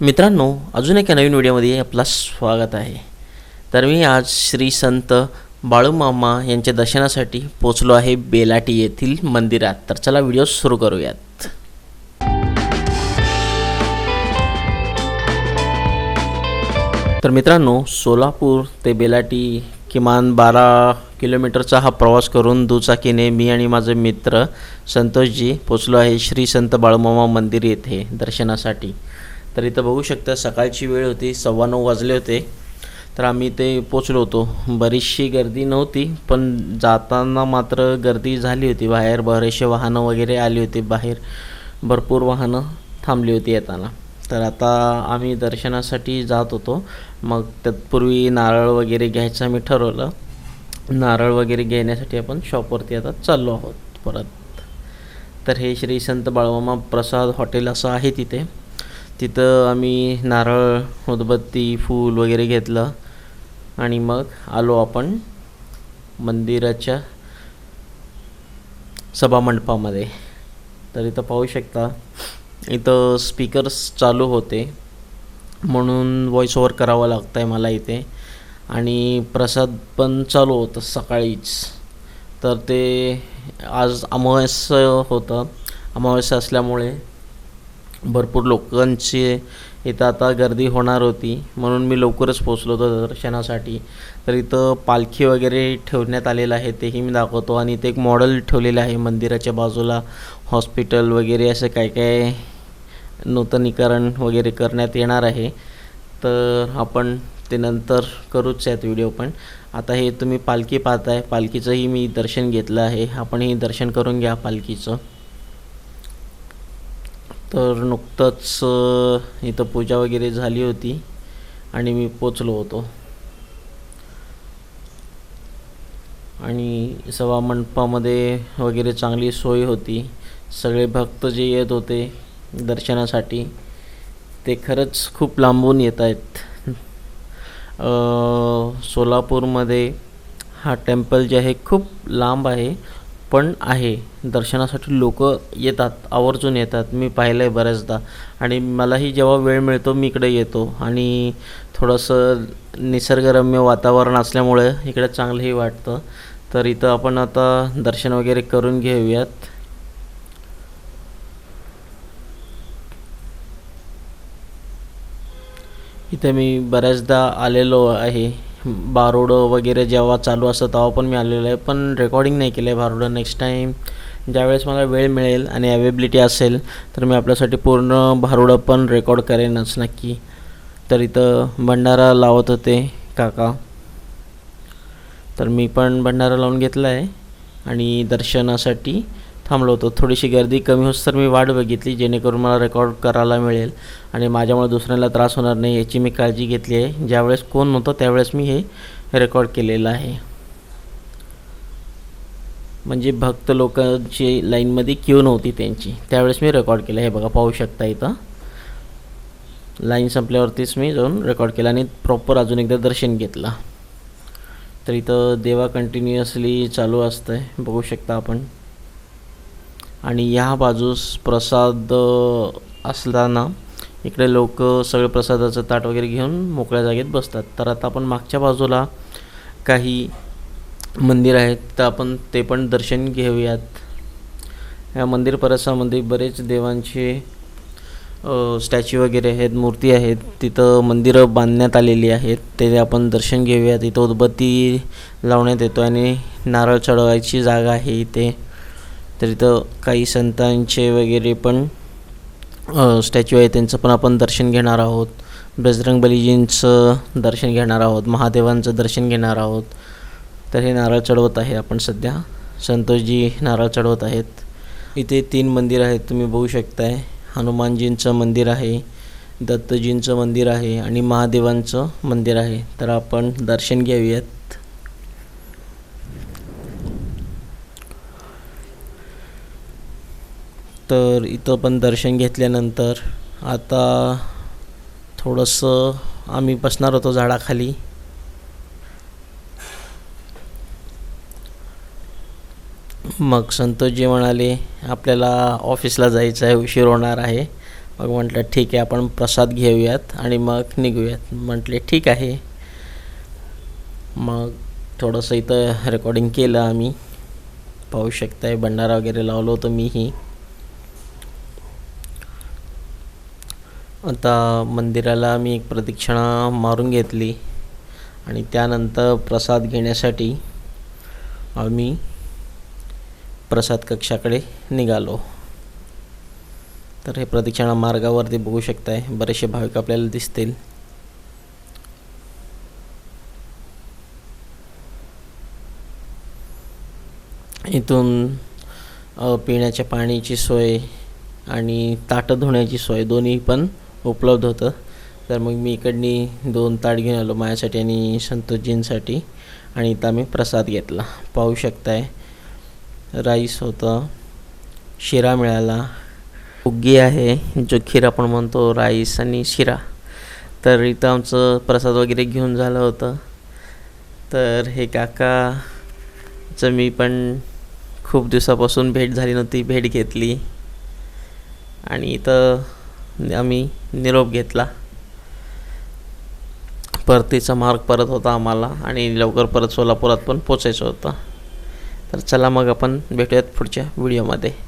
मित्रांनो अजून एका नवीन व्हिडिओमध्ये आपला स्वागत आहे. तर मी आज श्री संत बाळूमामा यांच्या दर्शनासाठी पोचलो आहे बेलाटी येथील मंदिरात. तर चला व्हिडिओ सुरू करूयात. तर मित्रांनो सोलापूर ते बेलाटी किमान बारा किलोमीटरचा हा प्रवास करून दुचाकीने मी आणि माझे मित्र संतोषजी पोचलो आहे श्री संत बाळूमामा मंदिर येथे दर्शनासाठी. तर इथं बघू शकता सकाळची वेळ होती सव्वा नऊ वाजले होते. तर आम्ही ते पोचलो होतो. बरीचशी गर्दी नव्हती पण जाताना मात्र गर्दी झाली होती. बाहेर बरेचसे वाहनं वगैरे आली होती. बाहेर भरपूर वाहनं थांबली होती येताना. तर आता आम्ही दर्शनासाठी जात होतो. मग तत्पूर्वी नारळ वगैरे घ्यायचं आम्ही ठरवलं. नारळ वगैरे घेण्यासाठी आपण शॉपवरती आता चाललो आहोत परत. तर हे श्री संत बाळवामा प्रसाद हॉटेल असं आहे तिथे. तिथं आम्ही नारळ उदबत्ती फूल वगैरे घेतलं. आणि मग आलो आपण मंदिराच्या सभामंडपामध्ये तर इथं पाहू शकता इथं स्पीकर्स चालू होते. म्हणून व्हॉइस ओवर करावं लागतं आहे मला इथे. आणि प्रसाद पण चालू होतं सकाळीच. तर ते आज अमावस्या होतं. अमावस्या असल्यामुळे भरपूर लोकांची इथं आता गर्दी होणार होती. म्हणून मी लवकरच पोचलो होतो दर्शनासाठी. तर इथं पालखी वगैरे ठेवण्यात आलेलं आहे तेही मी दाखवतो. आणि इथे एक मॉडेल ठेवलेलं आहे मंदिराच्या बाजूला. हॉस्पिटल वगैरे असं काय काय नूतनीकरण वगैरे करण्यात येणार आहे. तर आपण ते नंतर करूच आहेत व्हिडिओ पण. आता हे तुम्ही पालखी पाहताय. पालखीचंही मी दर्शन घेतलं आहे. आपणही दर्शन करून घ्या पालखीचं. तर नुकतंच इथं पूजा वगैरे झाली होती आणि मी पोचलो होतो. आणि सवा मंडपामध्ये वगैरे चांगली सोय होती. सगळे भक्त जे येत होते दर्शनासाठी ते खरंच खूप लांबून येत आहेत. सोलापूरमध्ये हा टेम्पल जे आहे खूप लांब आहे. पण आहे. दर्शनासाठी लोक येतात आवर्जून येतात. मी पाहिलं आहे बऱ्याचदा. आणि मलाही जेव्हा वेळ मिळतो मी इकडे येतो. आणि थोडंसं निसर्गरम्य वातावरण असल्यामुळे इकडे चांगलंही वाटतं. तर इथं आपण आता दर्शन वगैरे करून घेऊयात. इथे मी बऱ्याचदा आलेलो आहे. बारोडं वगैरे जेव्हा चालू असतं तेव्हा पण मी आलेलो आहे. पण रेकॉर्डिंग नाही केलं आहे बारोडं नेक्स्ट टाईम ज्यावेळेस मला वेळ मिळेल आणि अवेबिलिटी असेल तर मी आपल्यासाठी पूर्ण भारुडं पण रेकॉर्ड करेनच नक्की. तर इथं भंडारा लावत होते काका. तर मी पण भंडारा लावून घेतला आहे आणि दर्शनासाठी थांबलो होतो. थोडीशी गर्दी कमी होत तर मी वाट बघितली जेणेकरून मला रेकॉर्ड करायला मिळेल आणि माझ्यामुळे दुसऱ्याला त्रास होणार नाही याची मी काळजी घेतली आहे. ज्यावेळेस कोण नव्हतं त्यावेळेस मी हे रेकॉर्ड केलेलं आहे. म्हणजे भक्त लोकांची लाईनमध्ये क्यू नव्हती त्यांची. त्यावेळेस मी रेकॉर्ड केलं. हे बघा पाहू शकता इथं. लाईन संपल्यावरतीच मी जाऊन रेकॉर्ड केलं आणि प्रॉपर अजून एकदा दर्शन घेतलं. तर इथं देवा कंटिन्युअसली चालू असतं आहे बघू शकता आपण. आणि ह्या बाजूस प्रसाद असताना इकडे लोक सगळे प्रसादाचं ताट वगैरे घेऊन मोकळ्या जागेत बसतात. तर आता आपण मागच्या बाजूला काही मंदिर आहेत तर आपण ते पण दर्शन घेऊयात. या मंदिर परिसरामध्ये बरेच देवांचे स्टॅच्यू वगैरे आहेत मूर्ती आहेत. तिथं मंदिरं बांधण्यात आलेली आहेत. ते आपण दर्शन घेऊयात. तिथं उदबत्ती लावण्यात येतो आणि नारळ चढवायची जागा आहे इथे. तर इथं काही संतांचे वगैरे पण स्टॅच्यू आहे. त्यांचं पण आपण दर्शन घेणार आहोत. बजरंग बलीजींचं दर्शन घेणार आहोत. महादेवांचं दर्शन घेणार आहोत. तर हे नारळ चढवत आहे आपण सध्या. संतोषजी नारळ चढवत आहेत. इथे तीन मंदिर आहेत तुम्ही बघू शकताय. हनुमानजींचं मंदिर आहे दत्तजींचं मंदिर आहे आणि महादेवांचं मंदिर आहे. तर आपण दर्शन घेऊयात. तर इथं पण दर्शन घेतल्यानंतर आता थोडंसं आम्ही बसणार होतो झाडाखाली. मग संतोषजी म्हणाले आपल्याला ऑफिसला जायचं आहे उशीर होणार आहे. मग म्हटलं ठीक आहे आपण प्रसाद घेऊयात आणि मग निघूयात. म्हटले ठीक आहे. मग थोडंसं इथं रेकॉर्डिंग केलं आम्ही. पाहू शकताय भंडारा वगैरे लावलो होतो मीही. आता मंदिराला मी एक प्रदक्षिणा मारून घेतली. आणि त्यानंतर प्रसाद घेण्यासाठी आम्ही प्रसाद कक्षाकडे निघालो. तर हे प्रदक्षिणा मार्गावरती बघू शकताय. बरेचसे भाविक आपल्याला दिसतील. इथून पिण्याच्या पाण्याची सोय आणि ताटं धुण्याची सोय. दोन्ही पण उपलब्ध होतं. तर मग मी इकडनी दोन ताट घेऊन आलो माझ्यासाठी आणि संतोषजींसाठी. आणि इथं आम्ही प्रसाद घेतला. पाहू शकताय. राईस होतं. शिरा मिळाला. उग्गी आहे जो खीर आपण म्हणतो राईस आणि शिरा. तर इथं आमचं प्रसाद वगैरे घेऊन झालं होतं. तर हे काकाचं मी पण खूप दिवसापासून भेट झाली नव्हती भेट घेतली. आणि इथं आम्ही निरोप घेतला. परतीचा मार्ग परत होता आम्हाला आणि लवकर परत सोलापुरात पण पोचायचं होतं. तर चला मग आपण भेटूयात पुढच्या व्हिडिओमध्ये